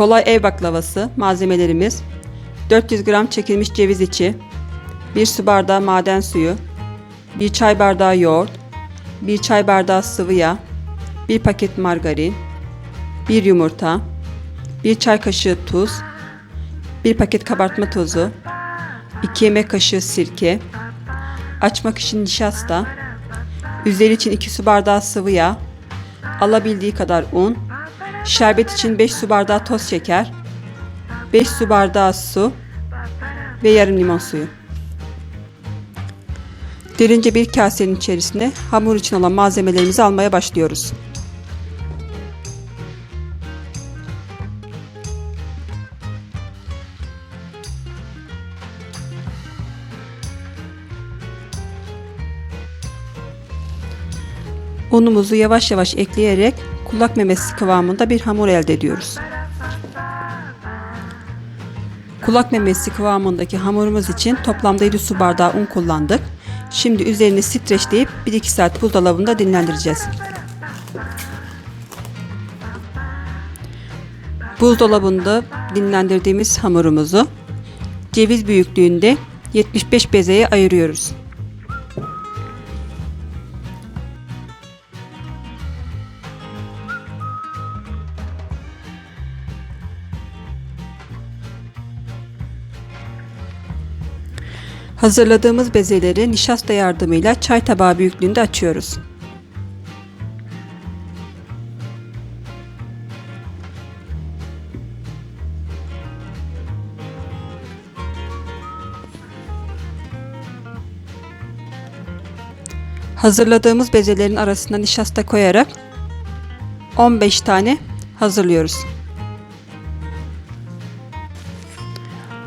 Kolay ev baklavası malzemelerimiz 400 gram çekilmiş ceviz içi 1 su bardağı maden suyu 1 çay bardağı yoğurt 1 çay bardağı sıvı yağ 1 paket margarin 1 yumurta 1 çay kaşığı tuz 1 paket kabartma tozu 2 yemek kaşığı sirke açmak için nişasta üzeri için 2 su bardağı sıvı yağ alabildiği kadar un şerbet için 5 su bardağı toz şeker 5 su bardağı su ve yarım limon suyu. Derince bir kasenin içerisine hamur için olan malzemelerimizi almaya başlıyoruz. Unumuzu yavaş yavaş ekleyerek kulak memesi kıvamında bir hamur elde ediyoruz. Kulak memesi kıvamındaki hamurumuz için toplamda 7 su bardağı un kullandık. Şimdi üzerini streçleyip 1-2 saat buzdolabında dinlendireceğiz. Buzdolabında dinlendirdiğimiz hamurumuzu ceviz büyüklüğünde 75 bezeye ayırıyoruz. Hazırladığımız bezeleri nişasta yardımıyla çay tabağı büyüklüğünde açıyoruz. Hazırladığımız bezelerin arasına nişasta koyarak 15 tane hazırlıyoruz.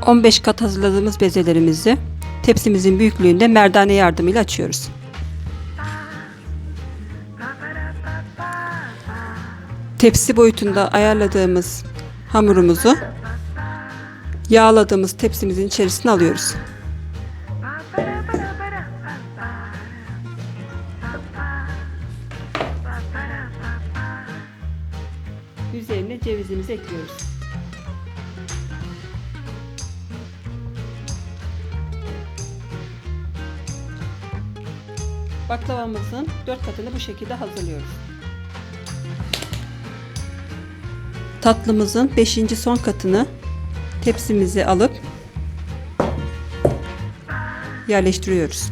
15 kat hazırladığımız bezelerimizi tepsimizin büyüklüğünde merdane yardımıyla açıyoruz. Tepsi boyutunda ayarladığımız hamurumuzu yağladığımız tepsimizin içerisine alıyoruz. Üzerine cevizimizi ekliyoruz. Baklavamızın 4 katını bu şekilde hazırlıyoruz. Tatlımızın 5. son katını tepsimize alıp yerleştiriyoruz.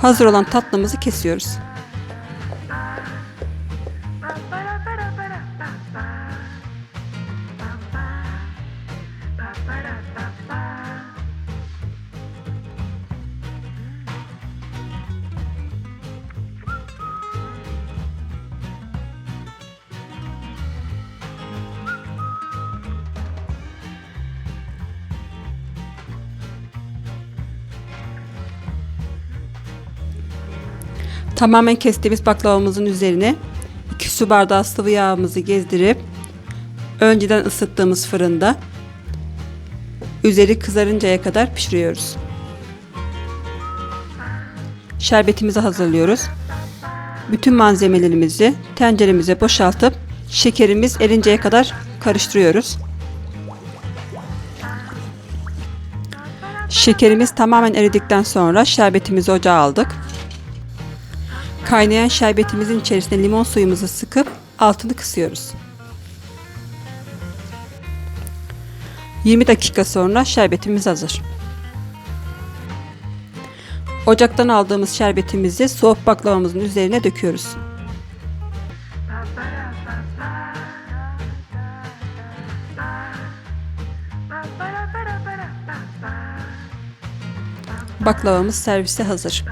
Hazır olan tatlımızı kesiyoruz. Tamamen kestiğimiz baklavamızın üzerine 2 su bardağı sıvı yağımızı gezdirip önceden ısıttığımız fırında üzeri kızarıncaya kadar pişiriyoruz. Şerbetimizi hazırlıyoruz. Bütün malzemelerimizi tenceremize boşaltıp şekerimiz erinceye kadar karıştırıyoruz. Şekerimiz tamamen eridikten sonra şerbetimizi ocağa aldık. Kaynayan şerbetimizin içerisine limon suyumuzu sıkıp altını kısıyoruz. 20 dakika sonra şerbetimiz hazır. Ocaktan aldığımız şerbetimizi soğuk baklavamızın üzerine döküyoruz. Baklavamız servise hazır.